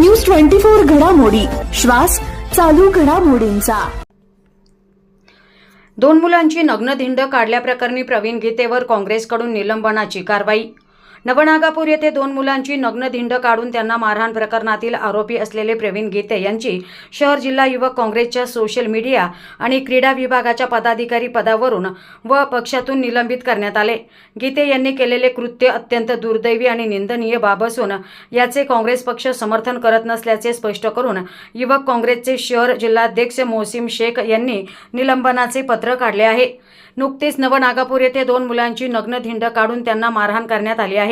News twenty four घडामोडी. श्वास चालू घडामोडींचा. दोन मुलांची नग्नधिंड काढल्याप्रकरणी प्रवीण गीतेवर काँग्रेसकडून निलंबनाची कारवाई नवनागापूर येथे दोन मुलांची नग्नधिंड काढून त्यांना मारहाण प्रकरणातील आरोपी असलेले प्रवीण गीते यांची शहर जिल्हा युवक काँग्रेसच्या सोशल मीडिया आणि क्रीडा विभागाच्या पदाधिकारी पदावरून व पक्षातून निलंबित करण्यात आले. गीते यांनी केलेले कृत्य अत्यंत दुर्दैवी आणि निंदनीय बाब असून याचे काँग्रेस पक्ष समर्थन करत नसल्याचे स्पष्ट करून युवक काँग्रेसचे शहर जिल्हाध्यक्ष मोसिम शेख यांनी निलंबनाचे पत्र काढले आहे. नुकतेच नवनागापूर येथे दोन मुलांची नग्न धिंड काढून त्यांना मारहाण करण्यात आली आहे.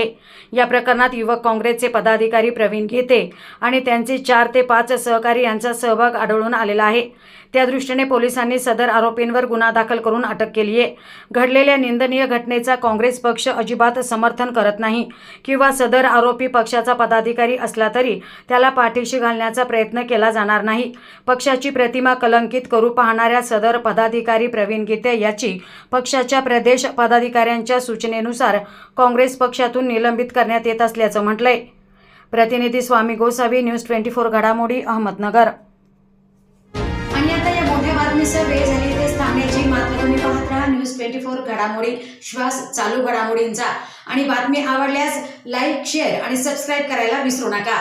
या प्रकरणात युवक काँग्रेसचे पदाधिकारी प्रवीण घेते आणि त्यांचे चार ते पाच सहकारी यांचा सहभाग आढळून आलेला आहे. त्या दृष्टीने पोलिसांनी सदर आरोपींवर गुन्हा दाखल करून अटक केली आहे. घडलेल्या निंदनीय घटनेचा काँग्रेस पक्ष अजिबात समर्थन करत नाही किंवा सदर आरोपी पक्षाचा पदाधिकारी असला तरी त्याला पाठीशी घालण्याचा प्रयत्न केला जाणार नाही. पक्षाची प्रतिमा कलंकित करू पाहणाऱ्या सदर पदाधिकारी प्रवीण गीते याची पक्षाच्या प्रदेश पदाधिकाऱ्यांच्या सूचनेनुसार काँग्रेस पक्षातून निलंबित करण्यात येत असल्याचं म्हटलंय. प्रतिनिधी Swami Gosavi news twenty four घडामोडी अहमदनगर. आणि आता या मोठ्या बातमीसह वेळ झाली तेच थांबण्याची मात्र तुम्ही पाहत राहा न्यूज ट्वेंटी फोर घडामोडी श्वास चालू घडामोडींचा. आणि बातमी आवडल्यास लाईक शेअर आणि सबस्क्राईब करायला विसरू नका.